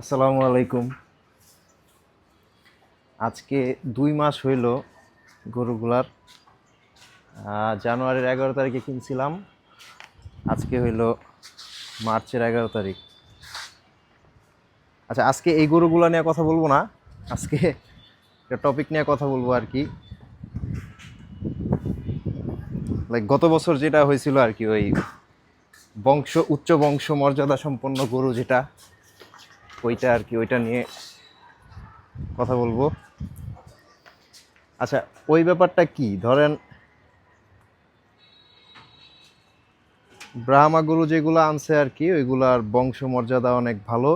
আসসালামু আলাইকুম। আজকে দুই মাস হইল গরুগুলার জানুয়ারির এগারো তারিখে কিনছিলাম। আজকে হইল মার্চের এগারো তারিখ। আচ্ছা আজকে এই গরুগুলো নিয়ে কথা বলব না। আজকে একটা টপিক নিয়ে কথা বলব আর কি। লাইক গত বছর যেটা হয়েছিল আর কি, ওই বংশ, উচ্চ বংশ মর্যাদা সম্পন্ন গরু যেটা ওইটা আর কি, ওইটা নিয়ে কথা বলব। আচ্ছা ওই ব্যাপারটা কি? ধরেন, ব্রাহ্মা গরু যেগুলো আনছে আর কি, ওইগুলার বংশ মর্যাদা অনেক ভালো।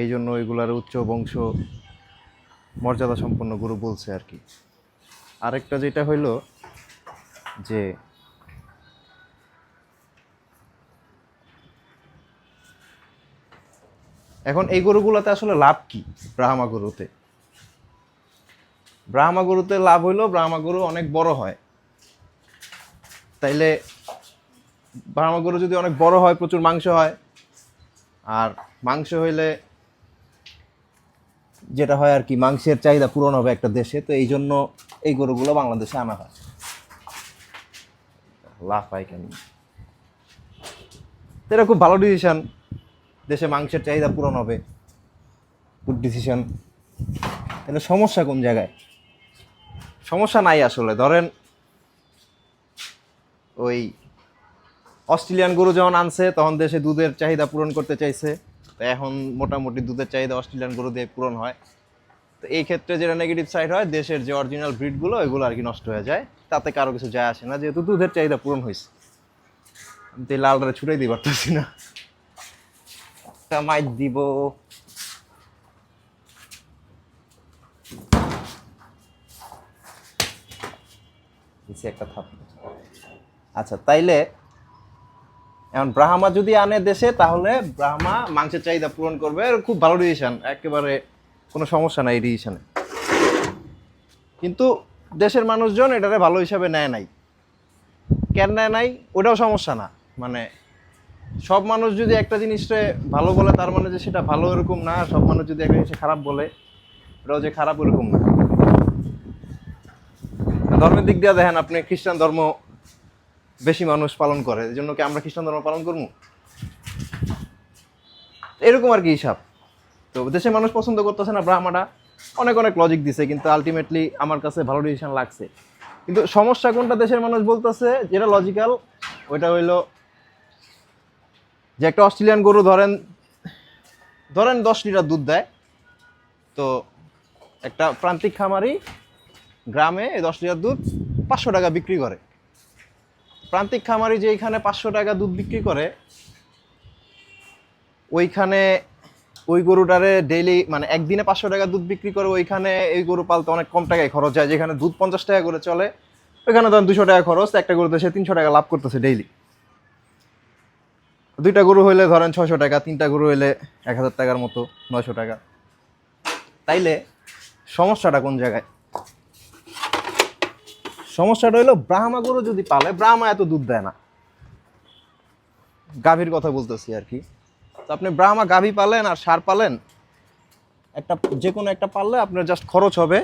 এই জন্য ওইগুলার উচ্চ বংশ মর্যাদা সম্পন্ন গরু বলছে আর কি। আরেকটা যেটা হইল যে এখন এই গরুগুলোতে আসলে লাভ কি ব্রাহ্মা গরুতে? ব্রাহ্মা গরুতে লাভ হইল ব্রাহ্মা গরু অনেক বড় হয়। তাইলে ব্রাহ্মা গরু যদি অনেক বড় হয়, প্রচুর মাংস হয়, আর মাংস হইলে যেটা হয় আর কি, মাংসের চাহিদা পূরণ হবে একটা দেশে, তো এই জন্য এই গরুগুলো বাংলাদেশে আনা হয়। লাভ হয় কেন? এটা খুব ভালো ডিসিশন দেশে মাংসের চাহিদা পূরণ হবে। গুড ডিসিশন তাহলে সমস্যা কোন জায়গায়? সমস্যা নাই আসলে। ধরেন ওই অস্ট্রেলিয়ান গরু যখন আনছে, তখন দেশে দুধের চাহিদা পূরণ করতে চাইছে। তো এখন মোটামুটি দুধের চাহিদা অস্ট্রেলিয়ান গরু দিয়ে পূরণ হয়। তো এই ক্ষেত্রে যেটা নেগেটিভ সাইড হয়, দেশের যে অরিজিনাল ব্রিডগুলো ওইগুলো আর কি নষ্ট হয়ে যায়। তাতে কারও কিছু যায় আসে না, যেহেতু দুধের চাহিদা পূরণ হয়েছে আমি তো এই লালটারে ছুটাই দিতে পারতেছি না। একটা মাইক দিব একটা থাপ আচ্ছা তাইলে এখন ব্রাহ্মা যদি আনে দেশে, তাহলে ব্রাহ্মা মাংসের চাহিদা পূরণ করবে। খুব ভালো ডিসিশন একেবারে কোনো সমস্যা নাই ডিসিশনে কিন্তু দেশের মানুষজন এটারে ভালো হিসাবে নেয় নাই। কেন নেয় নাই? ওটাও সমস্যা না। মানে সব মানুষ যদি একটা জিনিসটা ভালো বলে, তার মানে যে সেটা ভালো এরকম না, সব মানুষ যদি একটা জিনিসে খারাপ বলে ওটাও যে খারাপ এরকম না। ধর্মের দিক দিয়ে দেখেন, আপনি খ্রিস্টান ধর্ম বেশি মানুষ পালন করে এই জন্য কি আমরা খ্রিস্টান ধর্ম পালন করব? এরকম আর কি হিসাব। তো দেশের মানুষ পছন্দ করতেছে না, ব্রাহ্মাটা অনেক অনেক লজিক দিছে, কিন্তু আলটিমেটলি আমার কাছে ভালো ডিসিশন লাগছে। কিন্তু সমস্যা কোনটা দেশের মানুষ বলতেছে, যেটা লজিক্যাল ওইটা হইল যে একটা অস্ট্রেলিয়ান গরু ধরেন ধরেন দশ লিটার দুধ দেয়, তো একটা প্রান্তিক খামারি গ্রামে এই দশ লিটার দুধ পাঁচশো টাকা বিক্রি করে। প্রান্তিক খামারি যে এখানে পাঁচশো টাকা দুধ বিক্রি করে, ওইখানে ওই গরুটারে ডেইলি মানে একদিনে পাঁচশো টাকা দুধ বিক্রি করে, ওইখানে এই গরু পালতে অনেক কম টাকায় খরচ হয়। যেখানে দুধ পঞ্চাশ টাকা করে চলে, ওইখানে ধরেন দুশো টাকা খরচ, একটা গরুতে সে তিনশো টাকা লাভ করতেছে ডেইলি দুইটা গরু হইলে ধরেন ছশো টাকা, তিনটা গরু হইলে এক হাজার টাকার মতো নয়শো টাকা। তাইলে সমস্যাটা কোন জায়গায়? সমস্যাটা হইল ব্রাহ্মা গরু যদি পালে, ব্রাহ্মা এত দুধ দেয় না। গাভীর কথা বলতেছি আর কি। তো আপনি ব্রাহ্মা গাভী পালেন আর সার পালেন, একটা যে কোনো একটা পারলে আপনার জাস্ট খরচ হবে।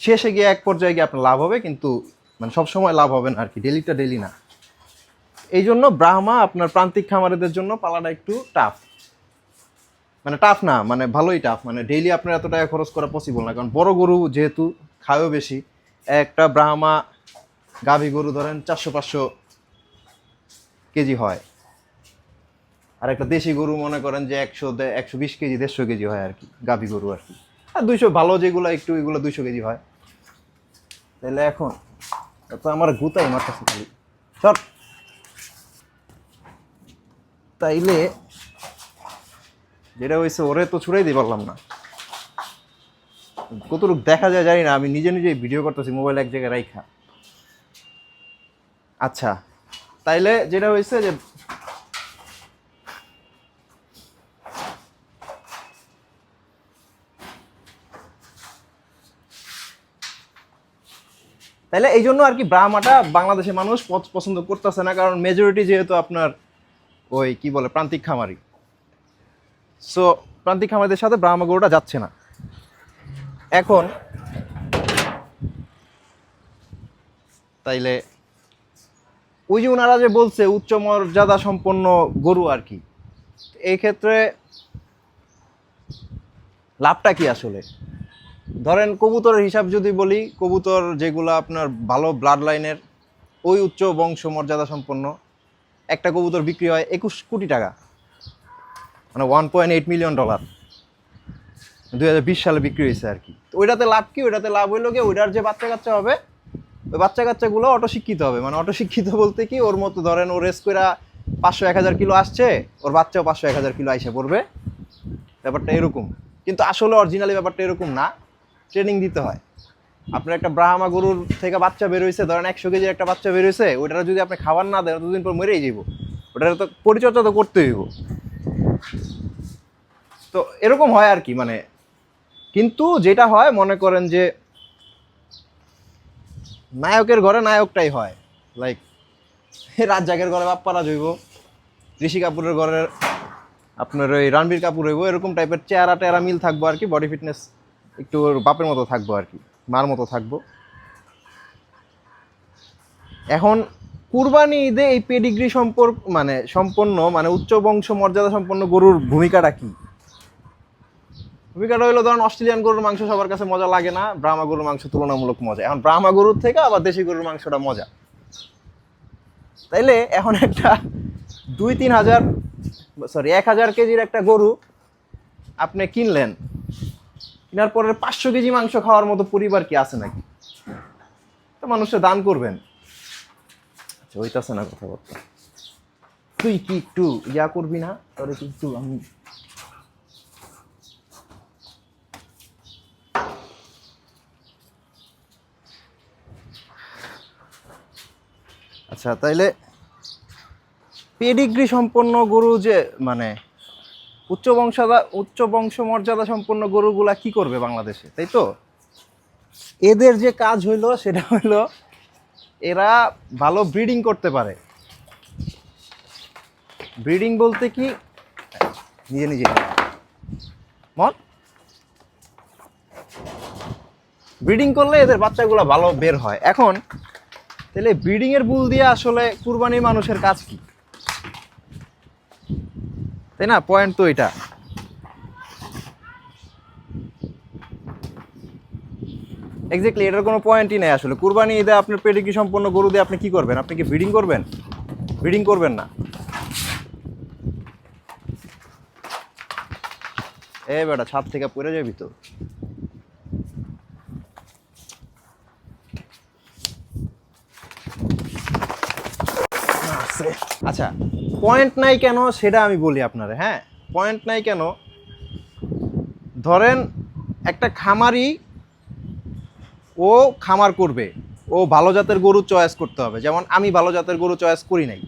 শেষে গিয়ে এক পর্যায়ে গিয়ে আপনার লাভ হবে, কিন্তু মানে সবসময় লাভ হবে না আর কি, ডেলিটা ডেলি না। এই জন্য ব্রাহ্মা আপনার প্রান্তিক খামারেদের জন্য পালাটা একটু টাফ মানে টাফ না মানে ভালোই টাফ মানে ডেইলি আপনার এত টাকা খরচ করা পসিবল না, কারণ বড় গরু যেহেতু খায়ও বেশি, একটা ব্রাহ্মা গাভী গরু ধরেন চারশো, পাঁচশো কেজি হয়। আর একটা দেশি গরু মনে করেন যে একশো একশো বিশ কেজি, দেড়শো কেজি হয় আর কি, গাভী গরু আর কি। আর দুইশো ভালো যেগুলো, একটু এগুলো দুইশো কেজি হয়। তাহলে এখন তো আমার গুতাই মারতেছে খালি। সর তাইলে যেটা হয়েছে, ওরে তো ছুড়াই দিতে পারলাম না। কতটুকু দেখা যায় জানি না, আমি নিজে নিজে ভিডিও করতেছি মোবাইল এক জায়গায় রাইখা। আচ্ছা তাইলে যেটা হয়েছে যে, তাইলে এই জন্য আর কি ব্রাহ্মাটা বাংলাদেশের মানুষ পছ- পছন্দ করতেছে না, কারণ মেজরিটি যেহেতু আপনার ওই কি বলে, প্রান্তিক খামারি। সো প্রান্তিক খামারিদের সাথে ব্রাহ্মা গরুটা যাচ্ছে না। এখন তাইলে ওই যে ওনারা যে বলছে, উচ্চ মর্যাদা সম্পন্ন গরু আর কি এই ক্ষেত্রে লাভটা কি আসলে? ধরেন কবুতরের হিসাব যদি বলি, কবুতর যেগুলো আপনার ভালো ব্লাড লাইনের ওই উচ্চ বংশ মর্যাদা সম্পন্ন একটা কবুতর বিক্রি হয় একুশ কোটি টাকা। মানে one point eight million dollar দুই হাজার বিশ সালে বিক্রি হয়েছে আর কি। তো ওইটাতে লাভ কি? ওইটাতে লাভ হইল কি ওইটার যে বাচ্চা কাচ্চা হবে, ওই বাচ্চা কাচ্চাগুলো অটো শিক্ষিত হবে। মানে অটো শিক্ষিত বলতে কি, ওর মতো ধরেন ও রেস করে পাঁচশো এক হাজার কিলো আসছে, ওর বাচ্চাও পাঁচশো এক হাজার কিলো আইসে পড়বে। ব্যাপারটা এরকম। কিন্তু আসলে অরিজিনালি ব্যাপারটা এরকম না। ট্রেনিং দিতে হয়। আপনার একটা ব্রাহ্মা গরুর থেকে বাচ্চা বেরোইছে ধরেন একশো কেজির একটা বাচ্চা বেরোইছে ওইটা যদি আপনি খাবার না দেন, দুদিন পর মরেই যাব ওটার তো পরিচর্যা তো করতে হইব। তো এরকম হয় আর কি মানে। কিন্তু যেটা হয়, মনে করেন যে, নায়কের ঘরে নায়কটাই হয়। লাইক রাজ্জাকের ঘরে বাপ্পারা জৈব ঋষি কাপুরের ঘরের আপনার ওই রণবীর কাপুর হইব, এরকম টাইপের চেহারা টেহারা মিল থাকব আর কি বডি ফিটনেস একটু বাপের মতো থাকব আর কি। মার মতো থাকব। এখন কুরবানি ঈদে এই পেডিগ্রি সম্পর্ক মানে সম্পন্ন মানে উচ্চ বংশ মর্যাদা সম্পন্ন গরুর ভূমিকাটা কি? ভূমিকাটা হলো ধরুন অস্ট্রেলিয়ান গরুর মাংস সবার কাছে মজা লাগে না, ব্রাহ্মা গরুর মাংস তুলনামূলক মজা। এখন ব্রাহ্মা গরুর থেকে আবার দেশি গরুর মাংসটা মজা। তাইলে এখন একটা দুই তিন হাজার সরি এক হাজার কেজির একটা গরু আপনি কিনলেন কেনার পরে পাঁচশো কেজি মাংস খাওয়ার মতো পরিবার কি আছে নাকি? তো মানুষে দান করবেন। আচ্ছা ওইটাছে না কথাবার্তা। তুই কি একটু ইয়া করবি না? তোরে কি একটু আমি আচ্ছা তাইলে পেডিগ্রি সম্পন্ন গরু যে মানে উচ্চ বংশাদা উচ্চ বংশ মর্যাদা সম্পন্ন গরুগুলা কি করবে বাংলাদেশে, তাই তো? এদের যে কাজ হইল, সেটা হইল এরা ভালো ব্রিডিং করতে পারে। ব্রিডিং বলতে কি? নিজে নিজে। মন? ব্রিডিং করলে এদের বাচ্চাগুলো ভালো বের হয়। এখন, তাহলে ব্রিডিংয়ের বুল দিয়ে আসলে কুরবানি মানুষের কাজ কি? তাই না? পয়েন্ট তো এটা। এক্স্যাক্টলি এটার কোনো পয়েন্টই নেই আসলে। কুরবানি ঈদে আপনার পেডিগ্রি সম্পন্ন গরু দিয়ে আপনি কি করবেন? আপনি কি ব্রিডিং করবেন? ব্রিডিং করবেন না। এ বেটা, ছাদ থেকে পড়ে যাবি তো। আচ্ছা পয়েন্ট নাই কেন সেটা আমি বলি আপনারে হ্যাঁ? পয়েন্ট নাই কেন? ধরেন একটা খামারি, ও খামার করবে, ও ভালো জাতের গরু চয়েস করতে হবে। যেমন আমি ভালো জাতের গরু চয়েস করি নাই।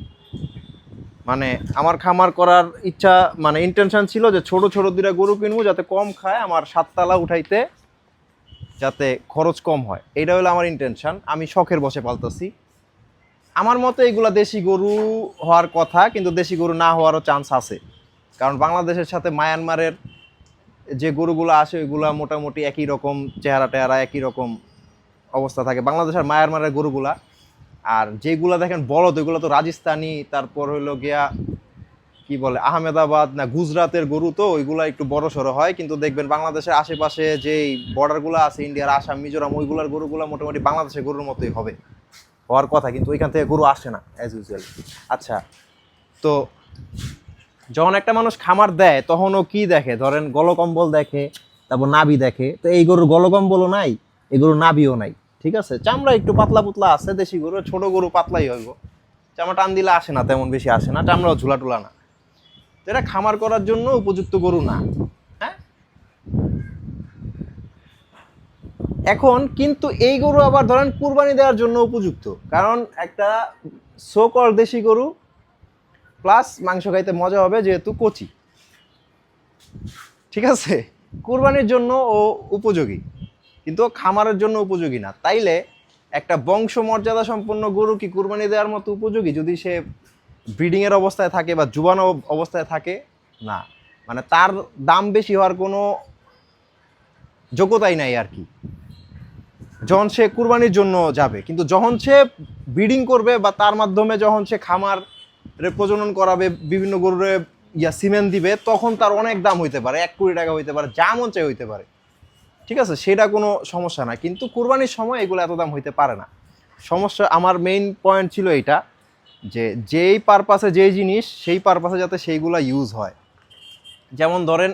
মানে আমার খামার করার ইচ্ছা মানে ইন্টেনশন ছিল যে ছোট ছোট দুটা গরু কিনবো যাতে কম খায় আমার সাততলা উঠাইতে, যাতে খরচ কম হয়। এটা হলো আমার ইন্টেনশন আমি শখের বসে পালতাছি। আমার মতে এগুলা দেশি গরু হওয়ার কথা, কিন্তু দেশি গরু না হওয়ারও চান্স আছে। কারণ বাংলাদেশের সাথে মায়ানমারের যে গরুগুলো আসে, ওইগুলা মোটামুটি একই রকম চেহারা টেহারা, একই রকম অবস্থা থাকে। বাংলাদেশের মায়ানমারের গরুগুলা, আর যেগুলা দেখেন বলদ, ওইগুলো তো রাজস্থানি, তারপর হইল গিয়া কি বলে, আহমেদাবাদ না গুজরাতের গরু তো, ওইগুলা একটু বড় সড়ো হয়। কিন্তু দেখবেন বাংলাদেশের আশেপাশে যেই বর্ডারগুলো আছে, ইন্ডিয়ার, আসাম, মিজোরাম, ওইগুলার গরুগুলা মোটামুটি বাংলাদেশের গরুর মতোই হবে। হওয়ার কথা, কিন্তু ওইখান থেকে গরু আসে না অ্যাজ ইউজুয়াল আচ্ছা তো যখন একটা মানুষ খামার দেয়, তখন ও কি দেখে? ধরেন গলকম্বল দেখে, তারপর নাবি দেখে। তো এই গরুর গলকম্বলও নাই, এই গরুর নাবিও নাই, ঠিক আছে? চামড়া একটু পাতলা পুতলা আছে, দেশি গরু, ছোট গরু পাতলাই হইব। চামড়া টান দিলে আসে না, তেমন বেশি আসে না, চামড়াও ঝুলা টুলা না। এটা খামার করার জন্য উপযুক্ত গরু না। এখন কিন্তু এই গরু আবার ধরেন কুরবানি দেওয়ার জন্য উপযুক্ত। কারণ একটা সোকল দেশি গরু প্লাস মাংস খাইতে মজা হবে যেহেতু কচি। ঠিক আছে? কুরবানির জন্য ও উপযোগী, কিন্তু খামারের জন্য উপযোগী না। তাইলে একটা বংশ মর্যাদা সম্পন্ন গরু কি কুরবানি দেওয়ার মতো উপযোগী যদি সে ব্রিডিংয়ের অবস্থায় থাকে বা জুবানো অবস্থায় থাকে? না। মানে তার দাম বেশি হওয়ার কোনো যোগ্যতাই নাই আর কি। যখন সে কুরবানির জন্য যাবে, কিন্তু যখন সে ব্রিডিং করবে বা তার মাধ্যমে যখন সে খামার প্রজনন করাবে, বিভিন্ন গরুরে ইয়া সিমেন্ট দিবে, তখন তার অনেক দাম হইতে পারে, এক কোটি টাকা হইতে পারে, যা মন চাই হইতে পারে। ঠিক আছে? সেটা কোনো সমস্যা না কিন্তু কুরবানির সময় এগুলো এত দাম হইতে পারে না। সমস্যা, আমার মেইন পয়েন্ট ছিল এইটা যে, যেই পারপাসে যেই জিনিস, সেই পারপাসে যাতে সেইগুলা ইউজ হয়। যেমন ধরেন,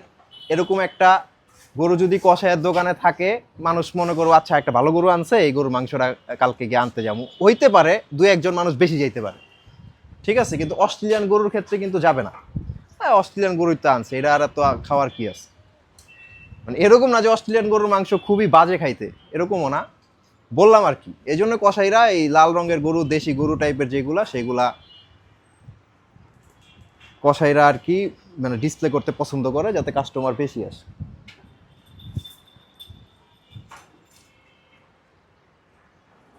এরকম একটা গরু যদি কষায়ের দোকানে থাকে, মানুষ মনে করো আচ্ছা একটা ভালো গরু আনছে, এই গরুর মাংসটা কালকে গিয়ে আনতে যাব। হইতে পারে, দু একজন মানুষ বেশি যাইতে পারে। ঠিক আছে, কিন্তু অস্ট্রেলিয়ান গরুর ক্ষেত্রে কিন্তু যাবে না। হ্যাঁ অস্ট্রেলিয়ান গরুই তো আনছে এটা আর তো খাওয়ার কি আছে? মানে এরকম না যে অস্ট্রেলিয়ান গরুর মাংস খুবই বাজে খাইতে, এরকমও না। বললাম আর কি এই জন্য কসাইরা এই লাল রঙের গরু, দেশি গরু টাইপের যেগুলা, সেগুলা কষাইরা আর কি মানে ডিসপ্লে করতে পছন্দ করে, যাতে কাস্টমার বেশি আসে।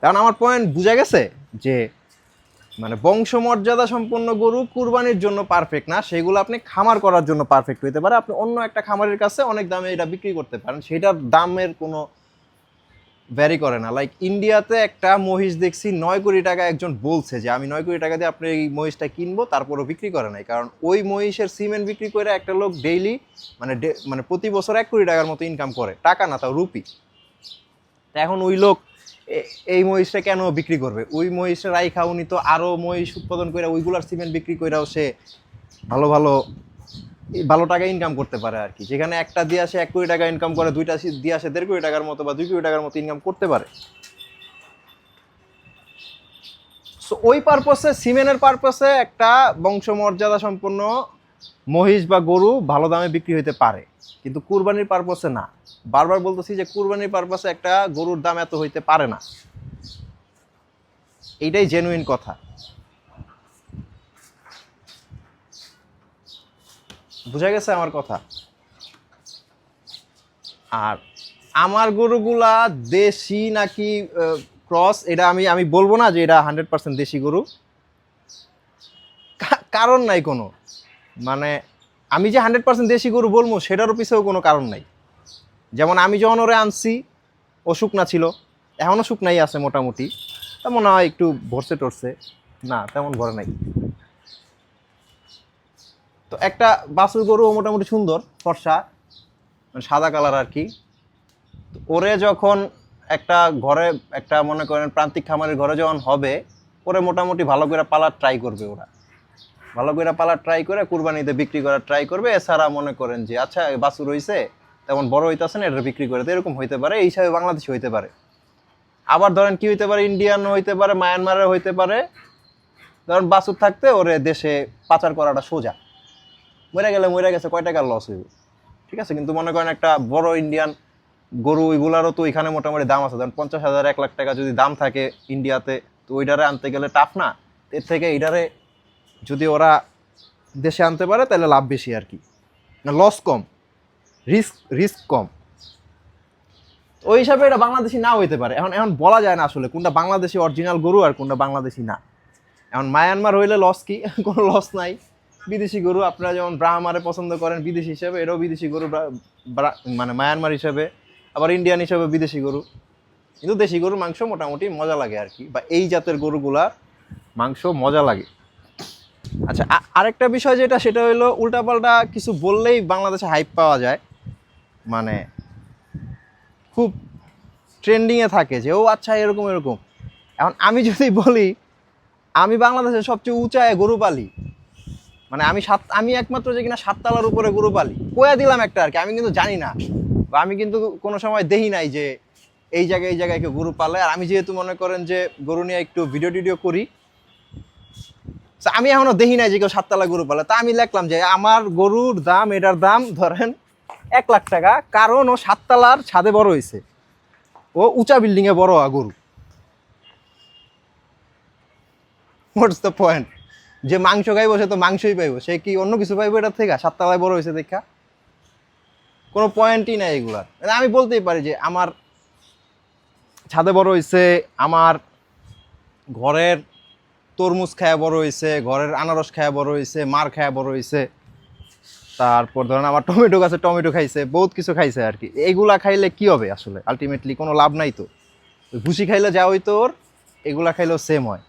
কারণ আমার পয়েন্ট বোঝা গেছে যে মানে বংশমর্যাদা সম্পন্ন গরু কুরবানির জন্য পারফেক্ট না, সেগুলো আপনি খামার করার জন্য পারফেক্ট হইতে পারে। আপনি অন্য একটা খামারের কাছে অনেক দামে এটা বিক্রি করতে পারেন, সেটার দামের কোনো ভ্যারি করে না। লাইক ইন্ডিয়াতে একটা মহিষ দেখছি নয় কোটি টাকা একজন বলছে যে, আমি নয় কোটি টাকা দিয়ে আপনি এই মহিষটা কিনবো, তারপরও বিক্রি করে নাই। কারণ ওই মহিষের সিমেন্ট বিক্রি করে একটা লোক ডেইলি মানে মানে প্রতি বছর এক কোটি টাকার মতো ইনকাম করে। টাকা না, তাও রুপি। তা এখন ওই লোক এই মহিষটা কেন বিক্রি করবে? ওই মহিষের রাইখা, উনি তো আরও মহিষ উৎপাদন করে ওইগুলার সিমেন্ট বিক্রি করেও সে ভালো ভালো ভালো টাকা ইনকাম করতে পারে আর কি যেখানে একটা দিয়ে আসে এক কোটি টাকা ইনকাম করে, দুইটা দিয়ে আসে দেড় কোটি টাকার মতো বা দুই কোটি টাকার মতো ইনকাম করতে পারে। সো ওই পারপাসে সিমেনের পারপাসে একটা বংশমর্যাদা সম্পন্ন মহিষ বা গরু ভালো দামে বিক্রি হইতে পারে, কিন্তু কুরবানির পারপসে না। বারবার বলতেছি যে কুরবানির পারপাসে একটা গরুর দাম এত হইতে পারে না। এইটাই জেনুইন কথা। বুঝা গেছে আমার কথা? আর আমার গরুগুলা দেশি নাকি ক্রস এটা আমি আমি বলব না যে এটা হান্ড্রেড পার্সেন্ট দেশি গরু। কারণ নাই কোনো। মানে আমি যে হান্ড্রেড পার্সেন্ট দেশি গরু বলব, সেটারও পিছেও কোনো কারণ নাই। যেমন আমি যখন ওরে আনছি, ও শুকনা ছিল এখনও শুকনাই আছে মোটামুটি। তা মনে হয় একটু ভরছে টরছে। না, তেমন ভরে নাই। তো একটা বাসুর গরু মোটামুটি সুন্দর, ফর্সা মানে সাদা কালার আর কি। ওরে যখন একটা ঘরে, একটা মনে করেন প্রান্তিক খামারের ঘরে যখন হবে, ওরে মোটামুটি ভালো করে পালার ট্রাই করবে ওরা। ভালো করে পালার ট্রাই করে, কুরবানিতে বিক্রি করার ট্রাই করবে। এছাড়া মনে করেন যে আচ্ছা বাছুর হইছে, তেমন বড় হইতেছে না এটা বিক্রি করে তো এরকম হইতে পারে, এই হিসাবে বাংলাদেশি হইতে পারে। আবার ধরেন কি হইতে পারে ইন্ডিয়ান হইতে পারে মায়ানমারের হইতে পারে। ধরেন বাছুর থাকতে ওরে দেশে পাচার করাটা সোজা। মরে গেলে মরে গেছে, কয় টাকার লস হইব? ঠিক আছে, কিন্তু মনে করেন একটা বড় ইন্ডিয়ান গরু ওইগুলারও তো এখানে মোটামুটি দাম আছে। ধরেন পঞ্চাশ হাজার, এক লাখ টাকা যদি দাম থাকে ইন্ডিয়াতে তো ওইটারে আনতে গেলে টাফ না। এর থেকে এইটারে যদি ওরা দেশে আনতে পারে, তাহলে লাভ বেশি আর কি। না লস কম রিস্ক রিস্ক কম। ওই হিসাবে এটা বাংলাদেশি না হইতে পারে। এখন এখন বলা যায় না আসলে কোনটা বাংলাদেশি অরিজিনাল গরু আর কোনটা বাংলাদেশি না। এখন মায়ানমার হইলে লস কি? কোনো লস নাই। বিদেশি গরু আপনারা যেমন ব্রাহ্মারে পছন্দ করেন, বিদেশি হিসাবে, এটাও বিদেশি গরু মানে মায়ানমার হিসাবে, আবার ইন্ডিয়ান হিসাবে বিদেশি গরু। কিন্তু দেশি গরুর মাংস মোটামুটি মজা লাগে আর কি, বা এই জাতের গরুগুলার মাংস মজা লাগে। আচ্ছা আরেকটা বিষয় যেটা, সেটা হলো উল্টাপাল্টা কিছু বললেই বাংলাদেশে হাইপ পাওয়া যায়। মানে খুব ট্রেন্ডিংয়ে থাকে যে, ও আচ্ছা এরকম এরকম। এখন আমি যদি বলি, আমি বাংলাদেশের সবচেয়ে উঁচায় গরু পালি মানে আমি সাত, আমি একমাত্র যে কিনা সাততলার উপরে গরু পালি কয়া দিলাম একটা আর কি, আমি কিন্তু জানি না। বা আমি কিন্তু কোনো সময় দেখি নাই যে, এই জায়গায় এই জায়গায় কেউ গরু পালে। আর আমি যেহেতু মনে করেন যে, গরু নিয়ে একটু ভিডিও টিডিও করি আমি এখনও দেখি নাই যে কেউ সাততলা গরু পালে। তা আমি লিখলাম যে আমার গরুর দাম, এটার দাম ধরেন এক লাখ টাকা। কারণ ও সাততলার ছাদে বড় হয়েছে ও উঁচা বিল্ডিংয়ে বড় হওয়া গরু। হোয়াটস দ্য পয়েন্ট যে মাংস খাইবো, সে তো মাংসই পাইবো। সে কি অন্য কিছু পাইবো এটার থেকে? সাততলায় বড় হয়েছে দেখা। কোনো পয়েন্টই নাই এগুলার। মানে আমি বলতেই পারি যে আমার ছাদে বড় হয়েছে আমার ঘরের তরমুজ খায়া বড় হয়েছে ঘরের আনারস খায়া বড় হয়েছে মার খায়া বড় হয়েছে তারপর ধরেন আবার টমেটো গাছে টমেটো খাইছে, বহুত কিছু খাইছে আর কি। এগুলা খাইলে কি হবে আসলে? আলটিমেটলি কোনো লাভ নাই তো। ভুসি খাইলে যা হইতো ওর, এগুলা খাইলেও সেম হয়।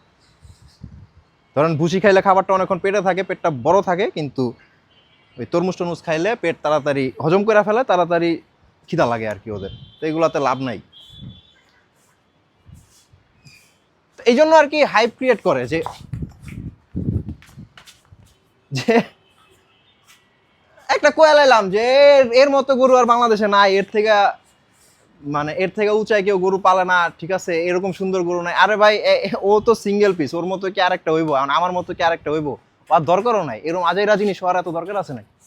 ধরেন ভুসি খাইলে খাবারটা অনেকক্ষণ পেটে থাকে, পেটটা বড় থাকে, কিন্তু ওই তরমুজ টরমুজ খাইলে পেট তাড়াতাড়ি হজম করে ফেলে, তাড়াতাড়ি খিদা লাগে আর কি ওদের। তো এগুলাতে লাভ নাই তো এই জন্য আর কি হাইপ ক্রিয়েট করে যে যে একটা কোয়ালাইলাম যে এর- মতো গরু আর বাংলাদেশে নাই, এর থেকে মানে এর থেকে উঁচায় কেউ গরু পালে না, ঠিক আছে? এরকম সুন্দর গরু নাই। আরে ভাই ও তো সিঙ্গেল পিস ওর মতো কি আরেকটা হইবো? আমার মতো কি আরেকটা হইবো? আর দরকারও নাই। এরকম আজাইরা জিনিস হওয়ার এত দরকার আছে নাকি?